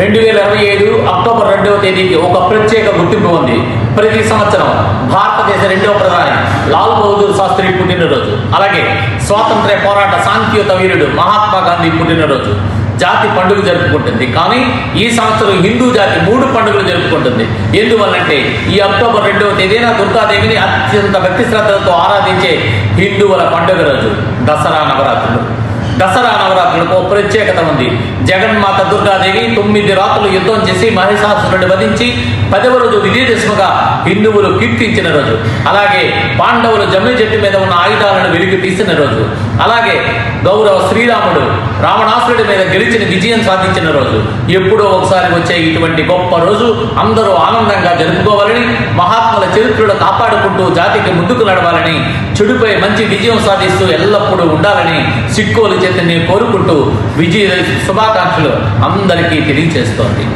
రెండు వేల ఇరవై ఐదు అక్టోబర్ రెండవ తేదీకి ఒక ప్రత్యేక గుర్తింపు ఉంది. ప్రతి సంవత్సరం భారతదేశ రెండవ ప్రధాని లాల్ బహదూర్ శాస్త్రి పుట్టినరోజు. అలాగే స్వాతంత్ర్య పోరాట శాంతియుత వీరుడు మహాత్మా గాంధీ పుట్టినరోజు. జాతి పండుగ జరుపుకుంటుంది. కానీ ఈ సంవత్సరం హిందూ జాతి మూడు పండుగలు జరుపుకుంటుంది. ఎందువల్లంటే ఈ అక్టోబర్ రెండవ తేదీన దుర్గాదేవిని అత్యంత భక్తి శ్రద్ధలతో ఆరాధించే హిందువుల పండుగ రోజు. దసరా నవరాత్రి దసరా నవరాత్రులకు ప్రత్యేకత ఉంది. జగన్మాత దుర్గాదేవి తొమ్మిది రాత్రులు యుద్ధం చేసి మహిషాసురుడిని వధించి పదవ రోజు విజయదశమిగా హిందువులు కీర్తించిన రోజు. అలాగే పాండవులు జమ్మి చెట్టు మీద ఉన్న ఆయుధాలను వెలికి తీసిన రోజు. అలాగే గౌరవ శ్రీరాముడు రావణాసురుడి మీద గెలిచిన విజయం సాధించిన రోజు. ఎప్పుడో ఒకసారి వచ్చే ఇటువంటి గొప్ప రోజు అందరూ ఆనందంగా జరుపుకోవాలని మహాత్మ చరిత్రను కాపాడుకుంటూ జాతికి ముందుకు నడవాలని చెడుపై మంచి విజయం సాధిస్తూ ఎల్లప్పుడూ ఉండాలని సిక్కోలు చేతని కోరుకుంటూ విజయ శుభాకాంక్షలు అందరికీ తెలియజేస్తోంది